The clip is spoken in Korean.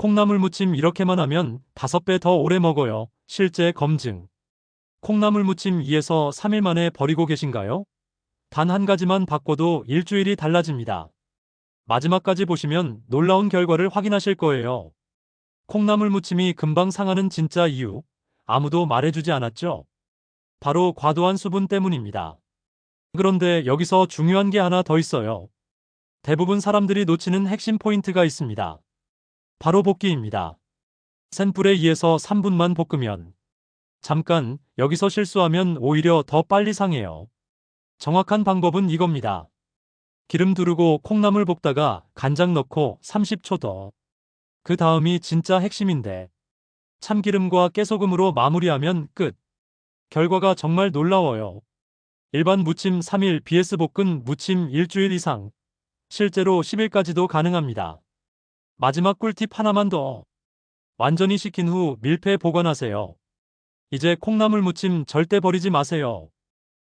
콩나물 무침 이렇게만 하면 5배 더 오래 먹어요. 실제 검증. 콩나물 무침 2에서 3일 만에 버리고 계신가요? 단 한 가지만 바꿔도 일주일이 달라집니다. 마지막까지 보시면 놀라운 결과를 확인하실 거예요. 콩나물 무침이 금방 상하는 진짜 이유, 아무도 말해주지 않았죠? 바로 과도한 수분 때문입니다. 그런데 여기서 중요한 게 하나 더 있어요. 대부분 사람들이 놓치는 핵심 포인트가 있습니다. 바로 볶기입니다. 센 불에 2에서 3분만 볶으면 잠깐 여기서 실수하면 오히려 더 빨리 상해요. 정확한 방법은 이겁니다. 기름 두르고 콩나물 볶다가 간장 넣고 30초 더. 그 다음이 진짜 핵심인데 참기름과 깨소금으로 마무리하면 끝. 결과가 정말 놀라워요. 일반 무침 3일 BS 볶은 무침 일주일 이상. 실제로 10일까지도 가능합니다. 마지막 꿀팁 하나만 더. 완전히 식힌 후 밀폐 보관하세요. 이제 콩나물 무침 절대 버리지 마세요.